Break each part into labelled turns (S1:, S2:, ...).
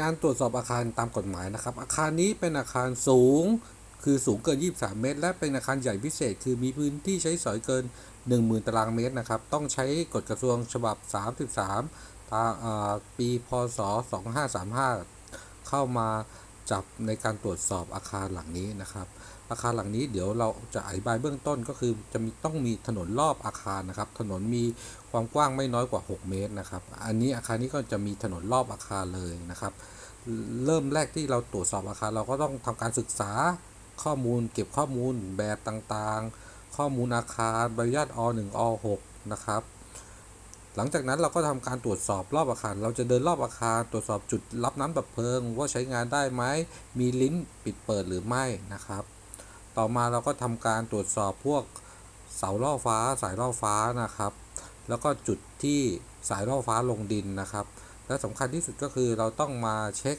S1: การตรวจสอบอาคารตามกฎหมายนะครับ อาคารนี้เป็นอาคารสูง คือสูงเกิน 23 เมตร และเป็นอาคารใหญ่พิเศษ คือมีพื้นที่ใช้สอยเกิน 10,000 ตารางเมตรนะครับ ต้องใช้กฎกระทรวงฉบับ 33ตาอ่าปี พศ 2535 เข้ามา จับในการตรวจสอบอาคารหลังนี้นะครับ อาคารหลังนี้เดี๋ยวเราจะอธิบายเบื้องต้นก็คือจะมีต้องมีถนนรอบอาคารนะครับ ถนนมีความกว้างไม่น้อยกว่า 6 เมตรนะครับ อันนี้อาคารนี้ก็จะมีถนนรอบอาคารเลยนะครับ เริ่มแรกที่เราตรวจสอบอาคารเราก็ต้องทำการศึกษาข้อมูล เก็บข้อมูลแบบต่างๆ ข้อมูลอาคารใบอนุญาตอ1อ6นะครับ หลังจากนั้นเราก็ทำการตรวจสอบรอบอาคาร เราจะเดินรอบอาคาร ตรวจสอบจุดรับน้ำดับเพลิง ว่าใช้งานได้ไหมมีลิ้นปิดเปิดหรือไม่นะครับ ต่อมาเราก็ทำการตรวจสอบพวกเสาล่อฟ้าสายล่อฟ้านะครับ แล้วก็จุดที่สายล่อฟ้าลงดินนะครับ และสำคัญที่สุดก็คือเราต้องมาเช็ค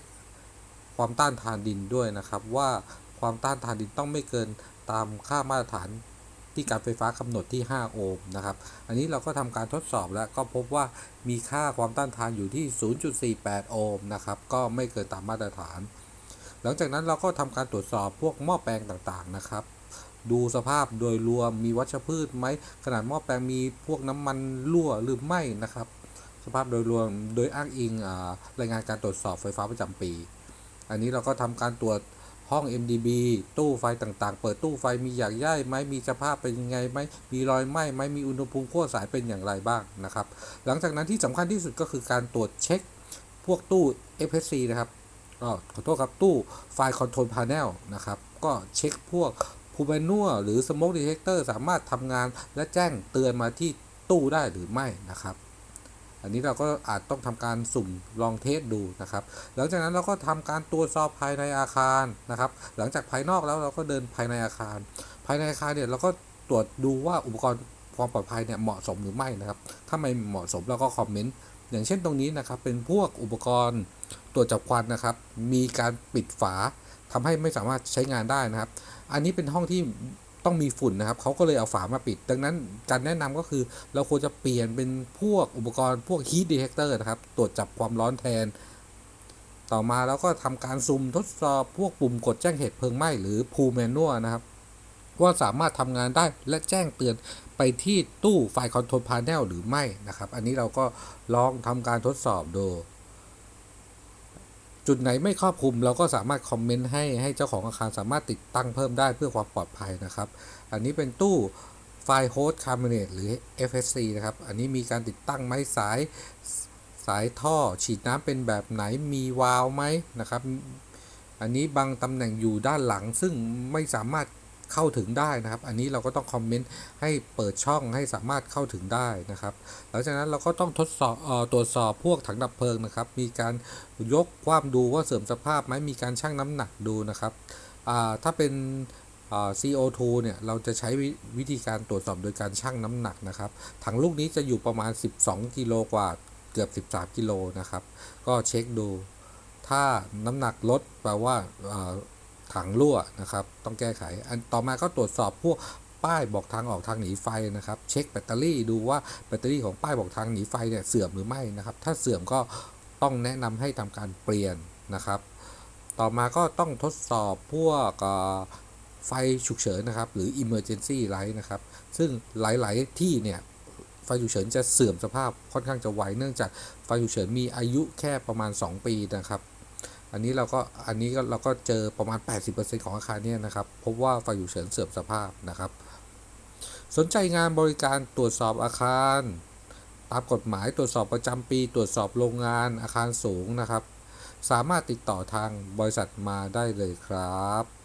S1: ความต้านทานดินด้วยนะครับ ว่าความต้านทานดินต้องไม่เกินตามค่ามาตรฐาน ที่การไฟฟ้ากำหนดที่ 5 โอห์มนะครับ อันนี้เราก็ทำการทดสอบแล้วก็พบว่ามีค่าความต้านทานอยู่ที่ 0.48 โอห์มนะครับ ก็ไม่เกินตามมาตรฐาน หลังจากนั้นเราก็ทำการตรวจสอบพวกหม้อแปลงต่างๆนะครับดูสภาพโดยรวมมีวัชพืชไหมขนาดหม้อแปลงมีพวกน้ำมันรั่วหรือไม่นะครับ สภาพโดยรวมโดยอ้างอิงอรายงานการตรวจสอบไฟฟ้าประจำปี อันนี้เราก็ทำการตรวจ ห้อง MDB ตู้ไฟต่างๆ เปิดตู้ไฟมีอยากย่ายไหมมีสภาพเป็นยังไงไหมมีรอยไหม้ไหมมีอุณหภูมิขั้วสายเป็นอย่างไรบ้างนะครับ หลังจากนั้นที่สำคัญที่สุดก็คือการตรวจเช็คพวกตู้ FSC นะครับอ๋อขอโทษครับตู้ไฟคอนโทรลพา n e l นะครับ ก็เช็คพวกพูเบนัวหรือ Smoke Detector สามารถทำงานและแจ้งเตือนมาที่ตู้ได้หรือไม่นะครับ อันนี้เราก็อาจต้องทำการสุ่มลองเทสดูนะครับ หลังจากนั้นเราก็ทำการตรวจสอบภายในอาคารนะครับ หลังจากภายนอกแล้วเราก็เดินภายในอาคาร ภายในอาคารเนี่ยเราก็ตรวจดูว่าอุปกรณ์ความปลอดภัยเนี่ยเหมาะสมหรือไม่นะครับ ถ้าไม่เหมาะสมเราก็คอมเมนต์อย่างเช่นตรงนี้นะครับ เป็นพวกอุปกรณ์ตรวจจับควันนะครับ มีการปิดฝาทำให้ไม่สามารถใช้งานได้นะครับ อันนี้เป็นห้องที่ ต้องมีฝุ่นนะครับเขาก็เลยเอาฝามาปิด ดังนั้นการแนะนำก็คือเราควรจะเปลี่ยนเป็นพวกอุปกรณ์พวก heat detector นะครับ ตรวจจับความร้อนแทน ต่อมาเราก็ทำการซุ่มทดสอบพวกปุ่มกดแจ้งเหตุเพลิงไหม้หรือ pull manual นะครับ ว่าสามารถทำงานได้และแจ้งเตือนไปที่ตู้ไฟคอนโทรลพา n e l หรือไม่นะครับ อันนี้เราก็ลองทำการทดสอบดู จุดไหนไม่ครอบคลุมเราก็สามารถคอมเมนต์ให้ให้เจ้าของอาคารสามารถติดตั้งเพิ่มได้เพื่อความปลอดภัยนะครับ อันนี้เป็นตู้ไฟโฮสต์คาร์บอเนตหรือ FSC นะครับ อันนี้มีการติดตั้งไม้สายสายท่อฉีดน้ำเป็นแบบไหนมีวาล์วไหมนะครับ อันนี้บางตำแหน่งอยู่ด้านหลังซึ่งไม่สามารถ เข้าถึงได้นะครับ อันนี้เราก็ต้องคอมเมนต์ให้เปิดช่องให้สามารถเข้าถึงได้นะครับ หลังจากนั้นเราก็ต้องทดสอบออตรวจสอบพวกถังดับเพลิงนะครับ มีการยกความดูว่าเสื่อมสภาพไหมมีการชั่งน้ำหนักดูนะครับถ้าเป็น CO2 เนี่ยเราจะใช้วิธีการตรวจสอบโดยการชั่งน้ำหนักนะครับถังลูกนี้จะอยู่ประมาณ 12 กิโลกว่าเกือบ 13 กิโลนะครับ ก็เช็คดู ถ้าน้ำหนักลดแปลว่า ถังรั่วนะครับ ต้องแก้ไข อันต่อมาก็ตรวจสอบพวกป้ายบอกทางออกทางหนีไฟนะครับ เช็คแบตเตอรี่ดูว่าแบตเตอรี่ของป้ายบอกทางหนีไฟเนี่ยเสื่อมหรือไม่นะครับ ถ้าเสื่อมก็ต้องแนะนำให้ทำการเปลี่ยนนะครับ ต่อมาก็ต้องทดสอบพวกไฟฉุกเฉินนะครับ หรือ emergency light นะครับ ซึ่งหลาย ๆ ที่เนี่ยไฟฉุกเฉินจะเสื่อมสภาพค่อนข้างจะไวเนื่องจากไฟฉุกเฉินมีอายุแค่ประมาณ 2 ปีนะครับ อันนี้เราก็อันนี้ก็เราก็เจอประมาณ 80%ของอาคารเนี่ยนะครับ พบว่าไฟฉุกเฉินเสื่อมสภาพนะครับ สนใจงานบริการตรวจสอบอาคาร ตามกฎหมายตรวจสอบประจำปี ตรวจสอบโรงงานอาคารสูงนะครับ สามารถติดต่อทางบริษัทมาได้เลยครับ